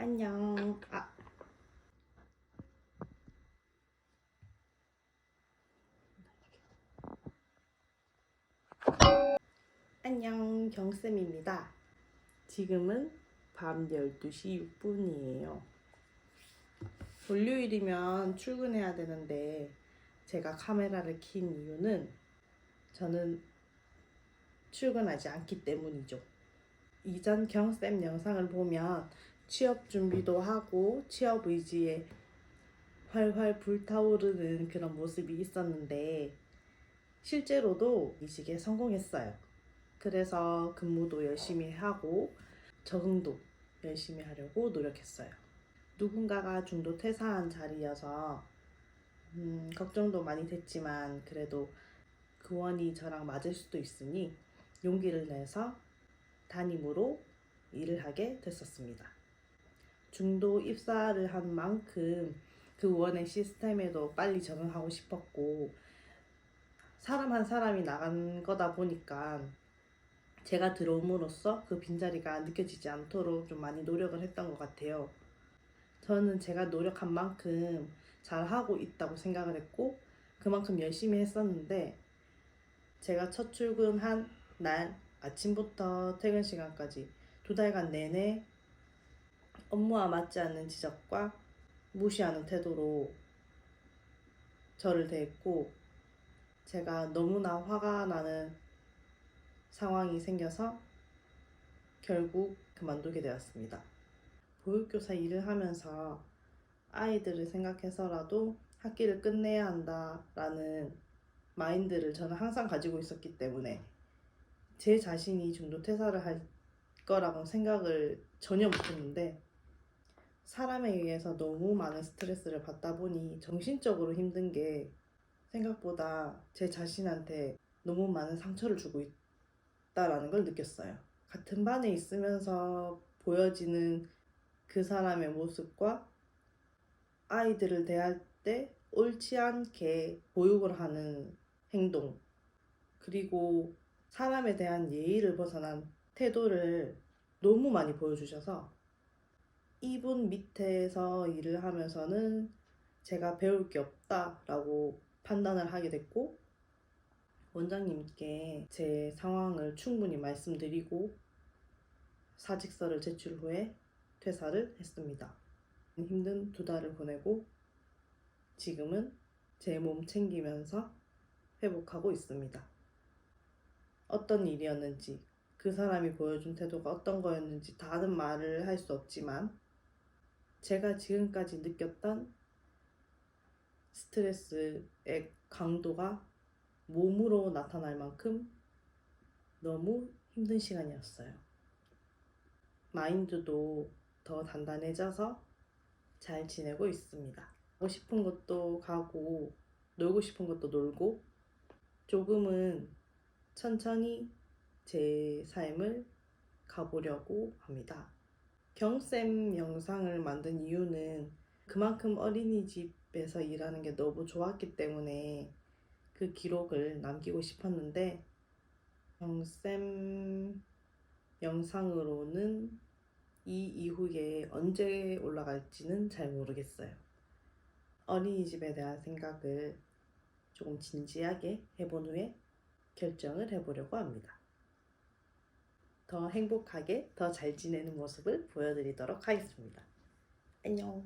안녕. 아. 안녕, 경쌤입니다. 지금은 밤 12시 6분이에요. 월요일이면 출근해야 되는데 제가 카메라를 킨 이유는 저는 출근하지 않기 때문이죠. 이전 경쌤 영상을 보면 취업 준비도 하고 취업 의지에 활활 불타오르는 그런 모습이 있었는데 실제로도 이직에 성공했어요. 그래서 근무도 열심히 하고 적응도 열심히 하려고 노력했어요. 누군가가 중도 퇴사한 자리여서 음, 걱정도 많이 됐지만 그래도 그원이 저랑 맞을 수도 있으니 용기를 내서 담임으로 일을 하게 됐었습니다. 중도 입사를 한 만큼 그 원의 시스템에도 빨리 적응하고 싶었고 사람 한 사람이 나간 거다 보니까 제가 들어옴으로써 그 빈자리가 느껴지지 않도록 좀 많이 노력을 했던 것 같아요. 저는 제가 노력한 만큼 잘하고 있다고 생각을 했고 그만큼 열심히 했었는데 제가 첫 출근한 날 아침부터 퇴근 시간까지 두 달간 내내 업무와 맞지 않는 지적과 무시하는 태도로 저를 대했고 제가 너무나 화가 나는 상황이 생겨서 결국 그만두게 되었습니다. 보육교사 일을 하면서 아이들을 생각해서라도 학기를 끝내야 한다라는 마인드를 저는 항상 가지고 있었기 때문에 제 자신이 중도 퇴사를 할 거라고 생각을 전혀 못했는데 사람에 의해서 너무 많은 스트레스를 받다 보니 정신적으로 힘든 게 생각보다 제 자신한테 너무 많은 상처를 주고 있다라는 걸 느꼈어요. 같은 반에 있으면서 보여지는 그 사람의 모습과 아이들을 대할 때 옳지 않게 보육을 하는 행동 그리고 사람에 대한 예의를 벗어난 태도를 너무 많이 보여주셔서 이분 밑에서 일을 하면서는 제가 배울 게 없다라고 판단을 하게 됐고 원장님께 제 상황을 충분히 말씀드리고 사직서를 제출 후에 퇴사를 했습니다. 힘든 두 달을 보내고 지금은 제 몸 챙기면서 회복하고 있습니다. 어떤 일이었는지 그 사람이 보여준 태도가 어떤 거였는지 다른 말을 할 수 없지만 제가 지금까지 느꼈던 스트레스의 강도가 몸으로 나타날 만큼 너무 힘든 시간이었어요. 마인드도 더 단단해져서 잘 지내고 있습니다. 가고 싶은 것도 가고, 놀고 싶은 것도 놀고, 조금은 천천히 제 삶을 가보려고 합니다. 경쌤 영상을 만든 이유는 그만큼 어린이집에서 일하는 게 너무 좋았기 때문에 그 기록을 남기고 싶었는데 경쌤 영상으로는 이 이후에 언제 올라갈지는 잘 모르겠어요. 어린이집에 대한 생각을 조금 진지하게 해본 후에 결정을 해보려고 합니다. 더 행복하게 더 잘 지내는 모습을 보여드리도록 하겠습니다. 안녕.